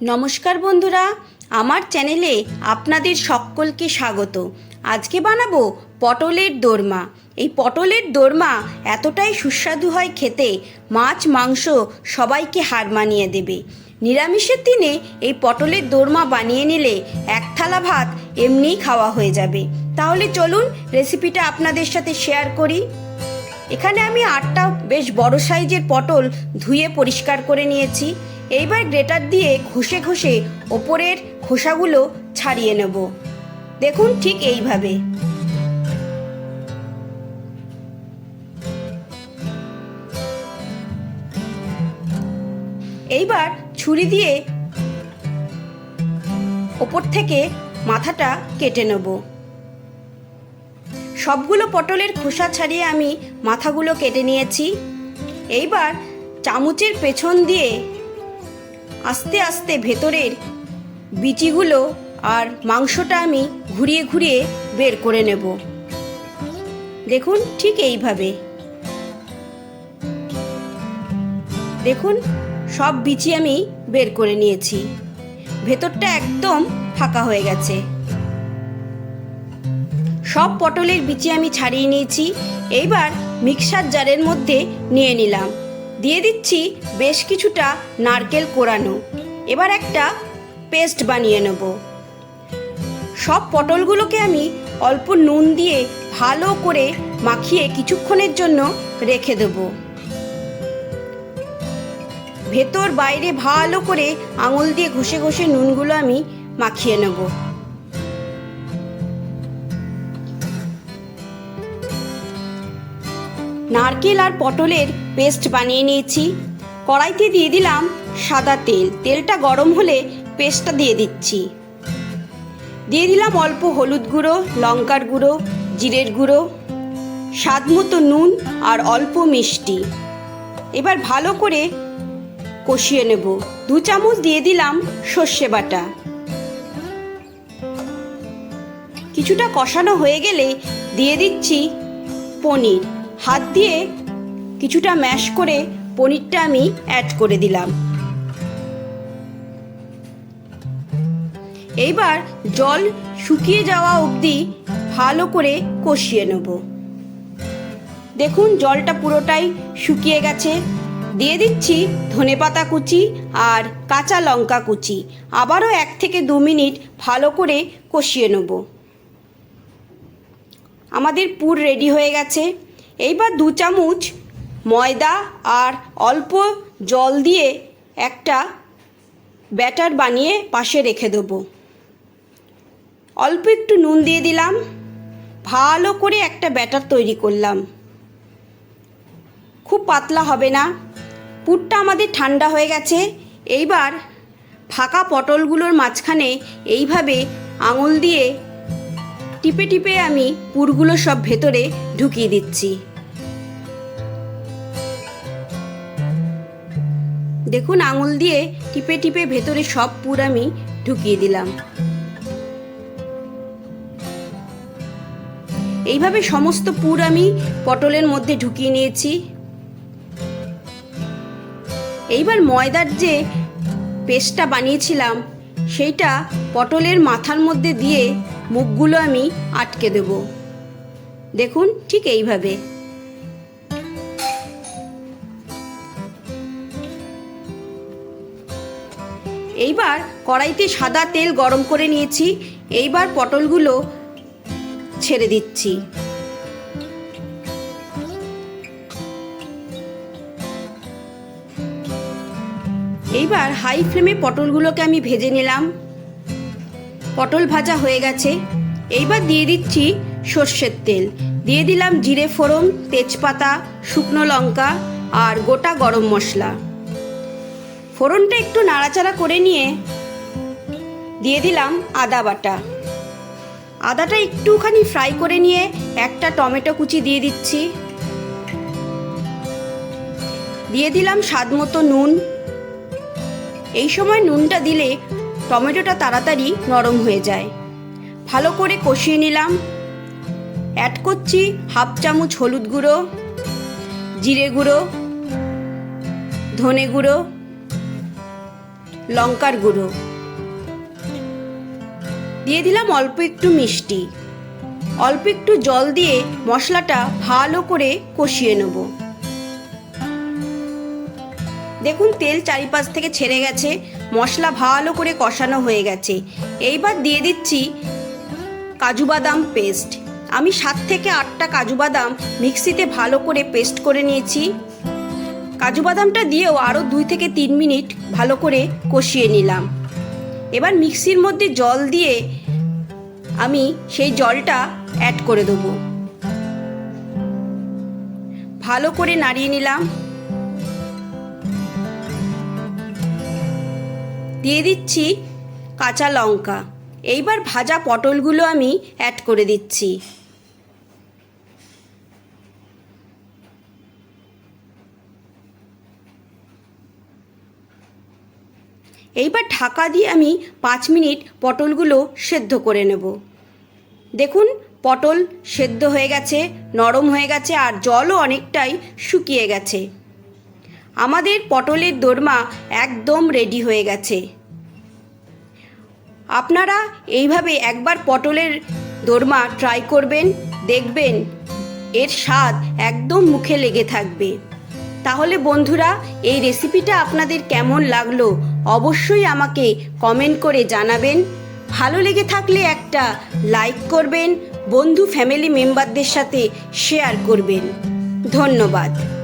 নমস্কার বন্ধুরা, আমার চ্যানেলে আপনাদের সকলকে স্বাগত। আজকে বানাবো পটলের দোরমা। এই পটলের দোরমা এতটাই সুস্বাদু হয় খেতে, মাছ, মাংস সবাইকে হার মানিয়ে দেবে। নিরামিষের দিনে এই পটলের দোরমা বানিয়ে নিলে এক থালা ভাত এমনিই খাওয়া হয়ে যাবে। তাহলে চলুন রেসিপিটা আপনাদের সাথে শেয়ার করি। এখানে আমি আটটা বেশ বড় সাইজের পটল ধুয়ে পরিষ্কার করে নিয়েছি। এইবার গ্রেটার দিয়ে ঘষে ঘষে ওপরের খোসাগুলো ছাড়িয়ে নেব। দেখুন ঠিক এইভাবে। এইবার ছুরি দিয়ে ওপর থেকে মাথাটা কেটে নেব। সবগুলো পটলের খোসা ছাড়িয়ে আমি মাথাগুলো কেটে নিয়েছি। এইবার চামচের পেছন দিয়ে আস্তে আস্তে ভেতরের বিচিগুলো আর মাংসটা আমি ঘুরিয়ে ঘুরিয়ে বের করে নেব। দেখুন ঠিক এইভাবে। দেখুন, সব বিচি আমি বের করে নিয়েছি। ভেতরটা একদম ফাঁকা হয়ে গেছে। সব পটলের বিচি আমি ছাড়িয়ে নিয়েছি। এইবার মিক্সার জারের মধ্যে নিয়ে নিলাম। দিয়ে দিচ্ছি বেশ কিছুটা নারকেল কোরানো। এবার একটা পেস্ট বানিয়ে নেব। সব পটলগুলোকে আমি অল্প নুন দিয়ে ভালো করে মাখিয়ে কিছুক্ষণের জন্য রেখে দেব। ভেতর বাইরে ভালো করে আঙুল দিয়ে ঘষে ঘষে নুনগুলো আমি মাখিয়ে নেব। নারকেল আর পটলের পেস্ট বানিয়ে নিয়েছি। কড়াইতে দিয়ে দিলাম সাদা তেল। তেলটা গরম হলে পেস্টটা দিয়ে দিচ্ছি। দিয়ে দিলাম অল্প হলুদ গুঁড়ো, লঙ্কার গুঁড়ো, জিরের গুঁড়ো, স্বাদ মতো নুন আর অল্প মিষ্টি। এবার ভালো করে কষিয়ে নেব। দু চামচ দিয়ে দিলাম সর্ষে বাটা। কিছুটা কষানো হয়ে গেলে দিয়ে দিচ্ছি পনির। হাত দিয়ে কিছুটা ম্যাশ করে পনিরটা আমি অ্যাড করে দিলাম। এইবার জল শুকিয়ে যাওয়া অবধি ভালো করে কষিয়ে নেব। দেখুন, জলটা পুরোটাই শুকিয়ে গেছে। দিয়ে দিচ্ছি ধনেপাতা কুচি আর কাঁচা লঙ্কা কুচি। আবারও এক থেকে দু মিনিট ভালো করে কষিয়ে নেব। আমাদের পুর রেডি হয়ে গেছে। এইবার দু চামচ ময়দা আর অল্প জল দিয়ে একটা ব্যাটার বানিয়ে পাশে রেখে দেবো। অল্প একটু নুন দিয়ে দিলাম। ভালো করে একটা ব্যাটার তৈরি করলাম। খুব পাতলা হবে না। পুরটা আমাদের ঠান্ডা হয়ে গেছে। এইবার ফাঁকা পটলগুলোর মাঝখানে এইভাবে আঙুল দিয়ে টিপে টিপে আমি পুরগুলো সব ভেতরে ঢুকিয়ে দিচ্ছি। দেখুন, আঙুল দিয়ে টিপে টিপে ভেতরে সব পুর আমি ঢুকিয়ে দিলাম। এইভাবে সমস্ত পুর আমি পটলের মধ্যে ঢুকিয়ে নিয়েছি। এইবার ময়দার যে পেস্টটা বানিয়েছিলাম, সেইটা পটলের মাথার মধ্যে দিয়ে মুখগুলো আমি আটকে দেব। দেখুন ঠিক এইভাবে। এইবার কড়াইতে সাদা তেল গরম করে নিয়েছি। এইবার পটলগুলো ছেড়ে দিচ্ছি। এইবার হাই ফ্লেমে পটলগুলোকে আমি ভেজে নিলাম। পটল ভাজা হয়ে গেছে। এইবার দিয়ে দিচ্ছি সর্ষের তেল। দিয়ে দিলাম জিরে ফোড়ন, তেজপাতা, শুকনো লঙ্কা আর গোটা গরম মশলা। ফোড়নটা একটু নাড়াচাড়া করে নিয়ে দিয়ে দিলাম আদা বাটা। আদাটা একটুখানি ফ্রাই করে নিয়ে একটা টমেটো কুচি দিয়ে দিচ্ছি। দিয়ে দিলাম স্বাদ মতো নুন। এই সময় নুনটা দিলে টমেটোটা তাড়াতাড়ি নরম হয়ে যায়। ভালো করে কষিয়ে নিলাম। অ্যাড করছি হাফ চামচ হলুদ গুঁড়ো, জিরে গুঁড়ো, ধনে গুঁড়ো, লঙ্কার গুঁড়ো। দিয়ে দিলাম অল্প একটু মিষ্টি। অল্প একটু জল দিয়ে মশলাটা ভালো করে কষিয়ে নেব। দেখুন তেল চারিপাশ থেকে ছেড়ে গেছে। মশলা ভালো করে কষানো হয়ে গেছে। এইবার দিয়ে দিচ্ছি কাজু বাদাম পেস্ট। আমি সাত থেকে আটটা কাজু বাদাম মিক্সিতে ভালো করে পেস্ট করে নিয়েছি। কাজু বাদামটা দিয়েও আরও দুই থেকে তিন মিনিট ভালো করে কষিয়ে নিলাম। এবার মিক্সির মধ্যে জল দিয়ে আমি সেই জলটা অ্যাড করে দেবো। ভালো করে নাড়িয়ে নিলাম। দিয়ে দিচ্ছি কাঁচা লঙ্কা। এইবার ভাজা পটলগুলো আমি অ্যাড করে দিচ্ছি। এইবার ঢাকা দিয়ে আমি পাঁচ মিনিট পটলগুলো সেদ্ধ করে নেব। দেখুন, পটল সেদ্ধ হয়ে গেছে, নরম হয়ে গেছে, আর জলও অনেকটাই শুকিয়ে গেছে। আমাদের পটলের দোরমা একদম রেডি হয়ে গেছে। আপনারা এইভাবে একবার পটলের দোরমা ট্রাই করবেন, দেখবেন এর স্বাদ একদম মুখে লেগে থাকবে। তাহলে বন্ধুরা, এই রেসিপিটা আপনাদের কেমন লাগল অবশ্যই আমাকে কমেন্ট করে জানাবেন। ভালো লেগে থাকলে একটা লাইক করবেন, বন্ধু ফ্যামিলি মেম্বারদের সাথে শেয়ার করবেন। ধন্যবাদ।